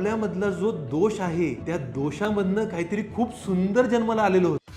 आपल्यामधला जो दोष आहे त्या दोषामधनं काहीतरी खूप सुंदर जन्माला आलेलं होतं.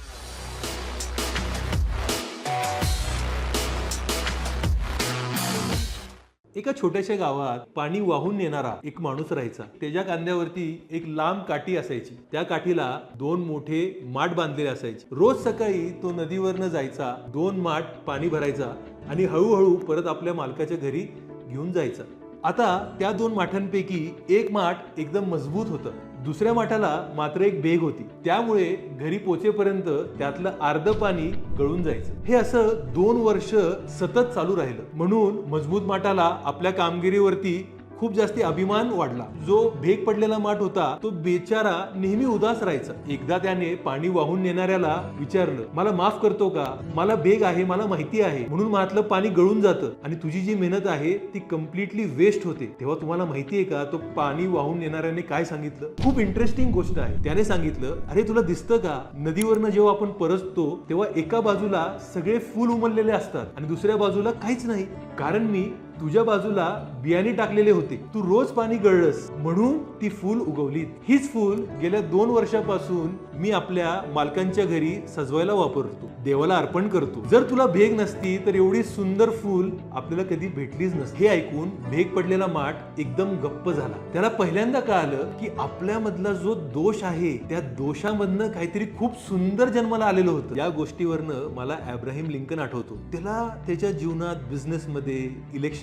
एका छोट्याशा गावात पाणी वाहून नेणारा एक माणूस राहायचा. त्याच्या कांद्यावरती एक लांब काठी असायची. त्या काठीला दोन मोठे माठ बांधलेले असायचे. रोज सकाळी तो नदीवरनं जायचा दोन माठ पाणी भरायचा आणि हळूहळू परत आपल्या मालकाच्या घरी घेऊन जायचा. आता त्या दोन माठांपैकी एक माठ एकदम मजबूत होतं. दुसऱ्या माठाला मात्र एक बेग होती. त्यामुळे घरी पोचेपर्यंत त्यातलं अर्ध पाणी गळून जायचं. हे असं दोन वर्ष सतत चालू राहिलं. म्हणून मजबूत माठाला आपल्या कामगिरीवरती खूप जास्ती अभिमान वाढला. जो भेग पडलेला माठ होता तो बेचारा नेहमी उदास राहायचा. एकदा त्याने पाणी वाहून नेणाऱ्याला विचारलं मला माफ करतो का? मला भेग आहे मला माहिती आहे. म्हणून मातलं पाणी गळून जातं आणि तुझी जी मेहनत आहे ती कम्प्लिटली वेस्ट होते. तेव्हा तुम्हाला माहिती आहे का तो पाणी वाहून नेणाऱ्याने काय सांगितलं? खूप इंटरेस्टिंग गोष्ट आहे. त्याने सांगितलं अरे तुला दिसतं का? नदीवरनं जेव्हा आपण परततो तेव्हा एका बाजूला सगळे फुल उमललेले असतात आणि दुसऱ्या बाजूला काहीच नाही. कारण मी तुझ्या बाजूला बियाणे टाकलेले होते. तू रोज पाणी गळलंस. म्हणून ती फूल उगवली हीच फूल गेल्या दोन वर्षापासून मी आपल्या मालकांच्या घरी सजवायला वापरतो. देवाला अर्पण करतो. जर तुला भेग नसती तर एवढी सुंदर फूल आपल्याला कधी भेटलीच नसती. हे ऐकून भेग पडलेला माठ एकदम गप्प झाला. त्याला पहिल्यांदा कळालं की आपल्यामधला जो दोष आहे त्या दोषामधनं काहीतरी खूप सुंदर जन्माला आलेलं होतं. या गोष्टीवरनं मला अब्राहिम लिंकन आठवतो. त्याला त्याच्या जीवनात बिझनेस मध्ये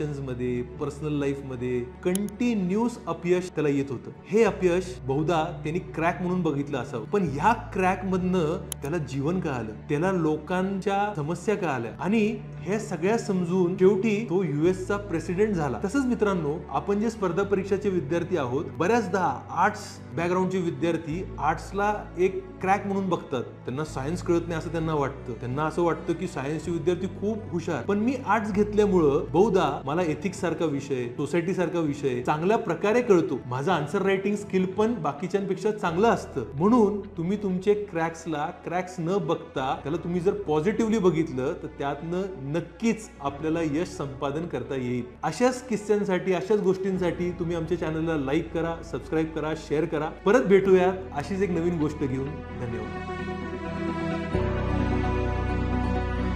रिलेशन्समध्ये मध्ये पर्सनल लाईफमध्ये कंटिन्यूस अपयश त्याला येत होतं. हे अपयश बहुधा त्यांनी क्रॅक म्हणून बघितलं असावं. पण ह्या क्रॅक मधनं त्याला जीवन कळालं. त्याला लोकांच्या समस्या कळाल्या. आणि हे सगळ्या समजून शेवटी तो युएसचा प्रेसिडेंट झाला. तसंच मित्रांनो आपण जे स्पर्धा परीक्षाचे विद्यार्थी आहोत बऱ्याचदा आर्ट्स बॅकग्राऊंडचे विद्यार्थी आर्ट्सला एक क्रॅक म्हणून बघतात. त्यांना सायन्स कळत नाही असं त्यांना वाटतं. त्यांना असं वाटतं की सायन्सचे विद्यार्थी खूप हुशार. पण मी आर्ट्स घेतल्यामुळं बहुधा मला एथिक्स सारखा विषय सोसायटी सारखा विषय चांगल्या प्रकारे कळतो. माझा आन्सर रायटिंग स्किल पण बाकीच्यांपेक्षा चांगलं असतं. म्हणून तुम्ही तुमचे क्रॅक्सला क्रॅक्स न बघता त्याला तुम्ही जर पॉझिटिव्हली बघितलं तर त्यातनं नक्कीच आपल्याला यश संपादन करता येईल. अशाच किस्स्यांसाठी अशाच गोष्टींसाठी तुम्ही आमच्या चॅनलला लाईक करा सबस्क्राईब करा शेअर करा. परत भेटूयात अशीच एक नवीन गोष्ट घेऊन. धन्यवाद.